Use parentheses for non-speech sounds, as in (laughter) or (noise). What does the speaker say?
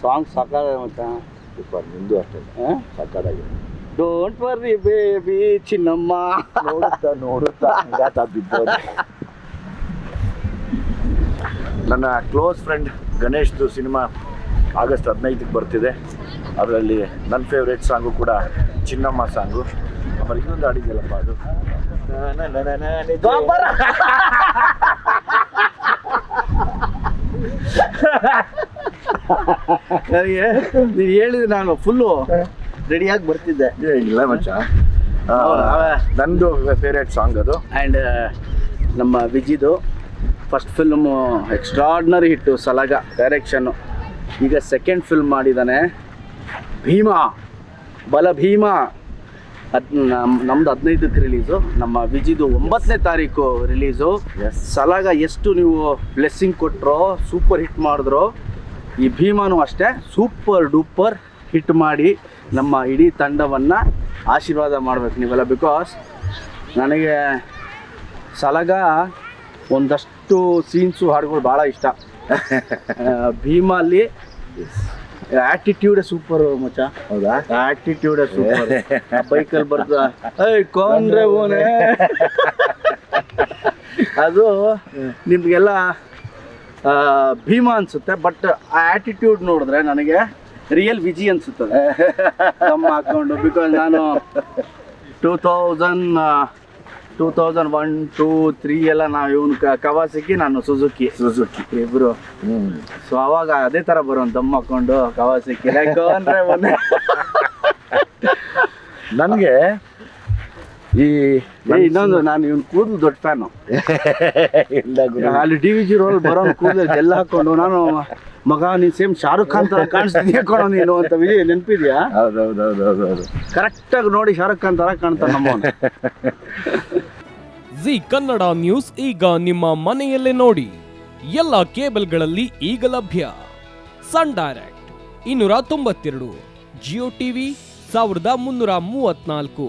Song ಸಾಕಾಗಿದೆ ಮಚ್ಚ super ನಿಂದು ಅಷ್ಟೇ ಸಾಕಾಗಿದೆ ಡೋಂಟ್ ವರ್ರಿ ಬೇಬಿ ಚಿನ್ನಮ್ಮ ನೋಡುತ್ತಾ ನೋಡುತ್ತಾ ಹಂಗಾತ ಬಿದ್ದೋದು ನನ್ನ ಕ್ಲೋಸ್ ಫ್ರೆಂಡ್ ಗಣೇಶ್ದು ಸಿನಿಮಾ ಆಗಸ್ಟ್ ಹದಿನೈದಕ್ಕೆ ಬರ್ತಿದೆ ಅದರಲ್ಲಿ ನನ್ನ ಫೇವ್ರೇಟ್ ಸಾಂಗು ಕೂಡ ಚಿನ್ನಮ್ಮ ಸಾಂಗು ಆಮೇಲೆ ಇನ್ನೊಂದು ಹಾಡಿದೆಯಲ್ಲಪ್ಪ ಅದು? ನನಗೆ ನೀನು ಹೇಳಿದ್ರೆ ನಾನು ಫುಲ್ಲು ರೆಡಿಯಾಗಿ ಬರ್ತಿದ್ದೆ. ಇಲ್ಲ ಮಚ್ಚ? ನಂದು ಫೇವ್ರೇಟ್ ಸಾಂಗ್ ಅದು. ಆ್ಯಂಡ್ ನಮ್ಮ ವಿಜಿದು first film extraordinary hit Salaga direction ಈಗ ಸೆಕೆಂಡ್ ಫಿಲ್ಮ್ ಮಾಡಿದ್ದಾನೆ ಭೀಮಾ ಬಲ ಭೀಮಾ. ನಮ್ ನಮ್ದು ಹದಿನೈದಕ್ಕೆ ರಿಲೀಸು ನಮ್ಮ ವಿಜಿದು ಒಂಬತ್ತನೇ ತಾರೀಕು ರಿಲೀಸು ಸಲಾಗ ಎಷ್ಟು ನೀವು ಬ್ಲೆಸ್ಸಿಂಗ್ ಕೊಟ್ಟರೋ ಸೂಪರ್ ಹಿಟ್ ಮಾಡಿದ್ರು ಈ ಭೀಮಾನು ಅಷ್ಟೇ ಸೂಪರ್ ಡೂಪರ್ ಹಿಟ್ ಮಾಡಿ ನಮ್ಮ ಇಡೀ ತಂಡವನ್ನು ಆಶೀರ್ವಾದ ಮಾಡ್ಬೇಕು ನೀವೆಲ್ಲ. ಬಿಕಾಸ್ ನನಗೆ ಸಲಗ ಒಂದಷ್ಟು ಸೀನ್ಸು ಹಾಡುಗಳು ಭಾಳ ಇಷ್ಟ. (laughs) ಭೀಮಲ್ಲಿ ಆಟಿಟ್ಯೂಡೆ ಸೂಪರ್ ಮಚ್ಚ. ಹೌದಾ? (laughs) ಆಟಿಟ್ಯೂಡೆ ಸೂಪರ್ ಬೈಕಲ್ಲಿ ಬರ್ತಾ ಏಯ್ ಕೋಂದ್ರೆ ಓನೆ. (laughs) ಅದು ನಿಮಗೆಲ್ಲ ಭೀಮಾ ಅನ್ಸುತ್ತೆ ಬಟ್ ಆ ಆಟಿಟ್ಯೂಡ್ ನೋಡಿದ್ರೆ ನನಗೆ ರಿಯಲ್ ವಿಜಿ ಅನ್ಸುತ್ತದೆ. (laughs) ನಮ್ಮ ಹಾಕೊಂಡು ಬಿಕಾಸ್ ನಾನು two thousand two thousand one two three ಎಲ್ಲ ನಾವು ಇವನು ಕವಾಸಿಕಿ ನಾನು ಸುಜುಕಿ ಸುಜುಕಿ ಇಬ್ರು. ಹ್ಮ್. ಸೊ ಅವಾಗ ಅದೇ ತರ ಬರೋನ್ ದಮ್ ಹಾಕೊಂಡು ಕವಾಸಿಕಿ ಅಂದ್ರೆ ನನಗೆ ಈ ಏ, ಇನ್ನೊಂದು ನಾನು ಇವ್ನ ಕೂದಲು ದೊಡ್ಡ ಫ್ಯಾನು. ಅಲ್ಲಿ ಡಿ ವಿ ಜಿ ರೋಲ್ ಬರೋ ಕೂದಲು ಎಲ್ಲ ಹಾಕೊಂಡು ನಾನು ಮಗ ನೀನ್ ಸೇಮ್ ಶಾರುಖ್ ಖಾನ್ ತರ ಕಾಣಿಸ್ತೀನಿ ಕಣೋ ನೀನು ಅಂತ ವಿಜಯ್ ನೆನಪಿದ್ಯಾ? ಹೌದೌದೌದೌದೌದು ಕರೆಕ್ಟ್ ಆಗಿ ನೋಡಿ ಶಾರುಖ್ ಖಾನ್ ತರ ಕಾಣ್ತಾನೆ ನಮ್ಮವನು. (laughs) ಜಿ ಕನ್ನಡ ನ್ಯೂಸ್ ಈಗ ನಿಮ್ಮ ಮನೆಯಲ್ಲೇ ನೋಡಿ. ಎಲ್ಲ ಕೇಬಲ್ಗಳಲ್ಲಿ ಈಗ ಲಭ್ಯ. ಸನ್ ಡೈರೆಕ್ಟ್ ಇನ್ನೂರ ತೊಂಬತ್ತೆರಡು ಜಿಯೋ ಟಿವಿ ಸಾವಿರದ ಮುನ್ನೂರ ಮೂವತ್ನಾಲ್ಕು